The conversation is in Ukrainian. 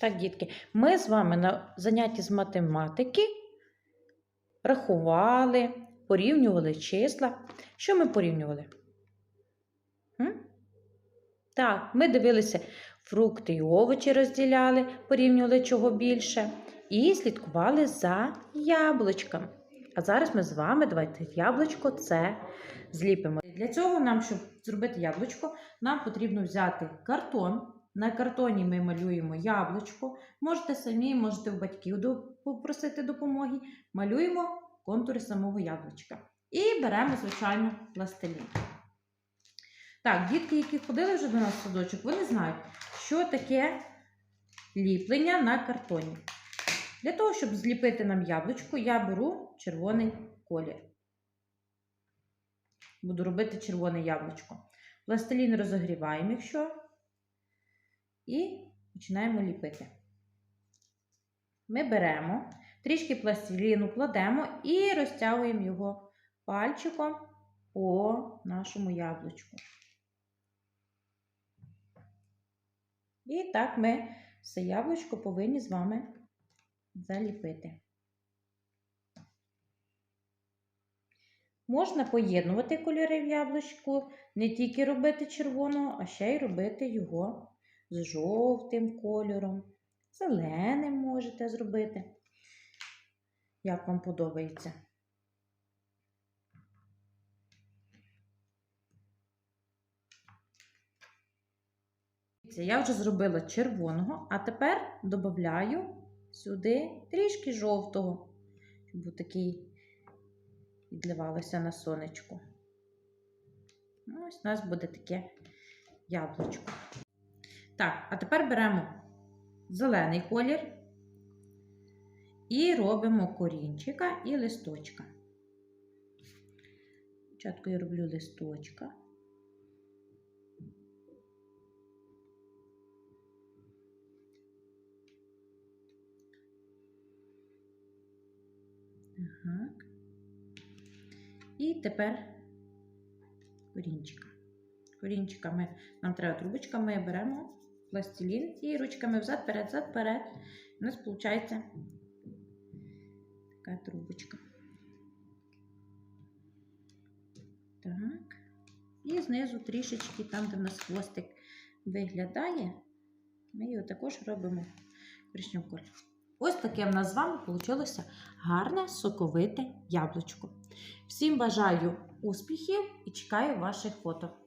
Так, дітки, ми з вами на занятті з математики рахували, порівнювали числа. Що ми порівнювали? Так, ми дивилися фрукти і овочі розділяли, порівнювали чого більше, і слідкували за яблучком. А зараз ми з вами давайте яблучко це зліпимо. Для цього нам, щоб зробити яблучко, нам потрібно взяти картон. На картоні ми малюємо яблучко. Можете самі, можете у батьків попросити допомоги. Малюємо контури самого яблучка. І беремо, звичайно, пластилін. Так, дітки, які ходили вже до нас в садочок, вони знають, що таке ліплення на картоні. Для того, щоб зліпити нам яблучко, я беру червоний колір. Буду робити червоне яблучко. Пластилін розогріваємо, якщо, і починаємо ліпити. Ми беремо, трішки пластиліну кладемо і розтягуємо його пальчиком по нашому яблучку. І так ми все яблучко повинні з вами заліпити. Можна поєднувати кольори в яблучку, не тільки робити червоного, а ще й робити його з жовтим кольором, зеленим можете зробити, як вам подобається. Я вже зробила червоного, а тепер додаю сюди трішки жовтого, щоб такий відливалося на сонечку. Ось у нас буде таке яблучко. Так, а тепер беремо зелений колір і робимо корінчика і листочка. Спочатку я роблю листочка. Так. І тепер корінчика. Корінчика ми, нам треба трубочка, ми беремо пластилін і ручками взад, вперед, взад, вперед. У нас виходить така трубочка. Так. І знизу трішечки, там, де в нас хвостик виглядає, ми його також робимо коричневим кольором. Ось таке в нас з вами вийшло гарне соковите яблучко. Всім бажаю успіхів і чекаю ваших фото.